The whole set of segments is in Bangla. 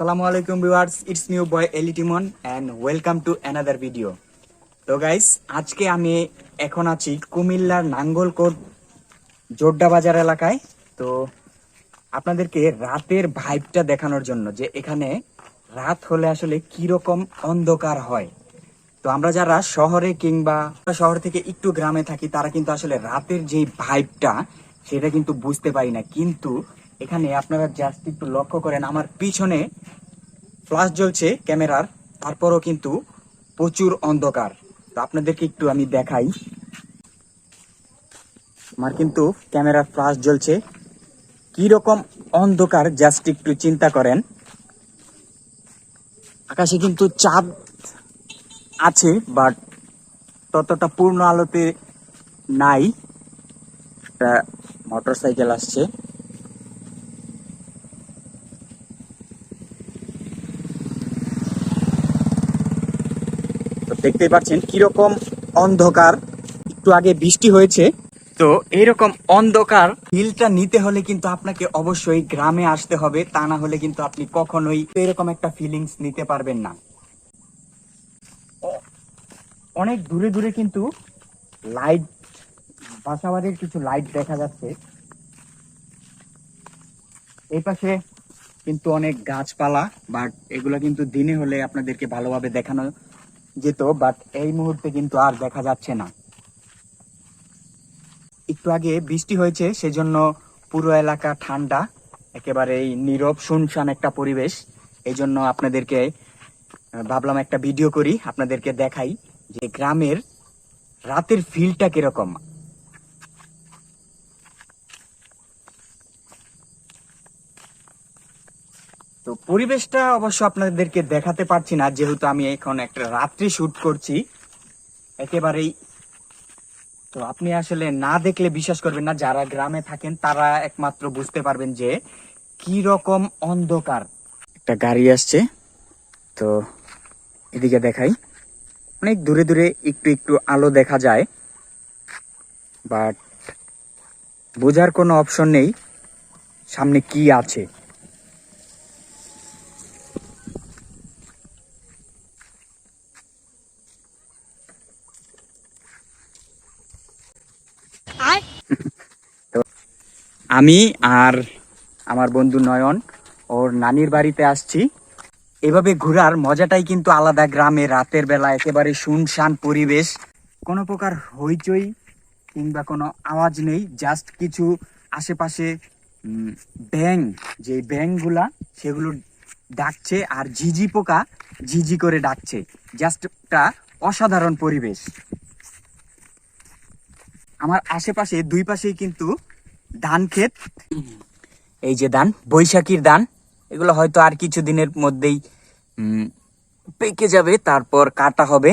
আসসালামু আলাইকুম viewers it's new boy এলিটিমন and welcome to another video তো গাইস আজকে আমি এখন আছি কুমিল্লার নাঙ্গলকোট জোড্ডা বাজার এলাকায়। তো আপনাদেরকে রাতের ভাইবটা দেখানোর জন্য যে এখানে রাত হলে আসলে কি রকম অন্ধকার হয়। তো আমরা যারা শহরে কিংবা শহর থেকে একটু গ্রামে থাকি, তারা কিন্তু আসলে রাতের যে ভাইবটা সেটা কিন্তু বুঝতে পারি না। কিন্তু এখানে আপনারা জাস্ট একটু লক্ষ্য করেন, আমার পিছনে ফ্লাশ জ্বলছে ক্যামেরার, তারপরও কিন্তু প্রচুর অন্ধকার। তো আপনাদেরকে একটু আমি দেখাই। আমার কিন্তু ক্যামেরার ফ্লাশ জ্বলছে। কি রকম অন্ধকার জাস্ট একটু চিন্তা করেন। আকাশে কিন্তু চাঁদ আছে বাট ততটা পূর্ণ আলোতে নাই। একটা মোটর সাইকেল আসছে। দেখতেই পাচ্ছেন কীরকম অন্ধকার। একটু আগে বৃষ্টি হয়েছে। তো এইরকম অন্ধকার ফিলটা নিতে হলে কিন্তু আপনাকে অবশ্যই গ্রামে আসতে হবে, তা না হলে কিন্তু আপনি কখনোই এরকম একটা ফিলিংস নিতে পারবেন না। অনেক দূরে দূরে কিন্তু লাইট বাসাবাড়ির কিছু লাইট দেখা যাচ্ছে। এই পাশে কিন্তু অনেক গাছপালা বাট এগুলো কিন্তু দিনে হলে আপনাদেরকে ভালোভাবে দেখানো যেত বাট এই মুহূর্তে কিন্তু আর দেখা যাচ্ছে না। একটু আগে বৃষ্টি হয়েছে, সেজন্য পুরো এলাকা ঠান্ডা একেবারে এই নীরব, শুনশান একটা পরিবেশ। এই জন্য আপনাদেরকে ভাবলাম একটা ভিডিও করি, আপনাদেরকে দেখাই যে গ্রামের রাতের ফিলটা কীরকম। তো পরিবেশটা অবশ্য আপনাদেরকে দেখাতে পারছি না, যেহেতু আমি এখন একটা রাত্রি শুট করছি। একেবারেই তো আপনি আসলে না দেখলে বিশ্বাস করবেন না, যারা গ্রামে থাকেন তারা একমাত্র বুঝতে পারবেন যে কি রকম অন্ধকার। একটা গাড়ি আসছে, তো এদিকে দেখাই। অনেক দূরে দূরে একটু একটু আলো দেখা যায়, বাট বোঝার কোনো অপশন নেই, সামনে কি আছে। আমি আর আমার বন্ধু নয়ন, ওর নানির বাড়িতে আসছি। এভাবে ঘোরার মজাটাই কিন্তু আলাদা গ্রামে, রাতের বেলা একেবারে শুনশান পরিবেশ। কোনো প্রকার হইচই কিংবা কোনো আওয়াজ নেই জাস্ট কিছু আশেপাশে ব্যাং যে ব্যাংগুলা সেগুলো ডাকছে আর ঝিঝি পোকা ঝিঝি করে ডাকছে। জাস্ট একটা অসাধারণ পরিবেশ। আমার আশেপাশে দুই পাশেই কিন্তু ধান ক্ষেত। এই যে ধান, বৈশাখীর ধান, এগুলো হয়তো আর কিছু দিনের মধ্যেই পেকে যাবে, তারপর কাটা হবে।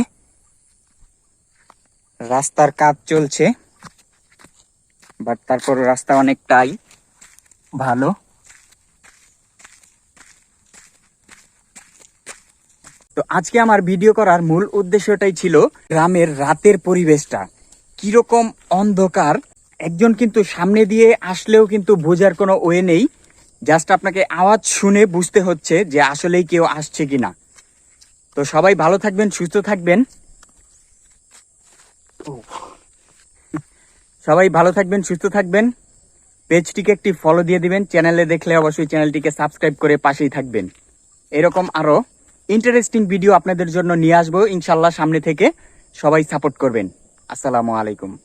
রাস্তার কাজ চলছে বাট তারপর রাস্তা অনেকটাই ভালো। তো আজকে আমার ভিডিও করার মূল উদ্দেশ্যটাই ছিল গ্রামের রাতের পরিবেশটা। কীরকম অন্ধকার একজন কিন্তু সামনে দিয়ে আসলেও কিন্তু বোঝার কোনো ওয়ে নেই। জাস্ট আপনাকে আওয়াজ শুনে বুঝতে হচ্ছে যে আসলেই কেউ আসছে কিনা। তো সবাই ভালো থাকবেন, সুস্থ থাকবেন। সবাই ভালো থাকবেন, সুস্থ থাকবেন। পেজটিকে একটি ফলো দিয়ে দিবেন। চ্যানেলে দেখলে অবশ্যই চ্যানেলটিকে সাবস্ক্রাইব করে পাশেই থাকবেন। এরকম আরও ইন্টারেস্টিং ভিডিও আপনাদের জন্য নিয়ে আসব। ইনশাল্লাহ সামনে থেকে সবাই সাপোর্ট করবেন। আসসালামু আলাইকুম।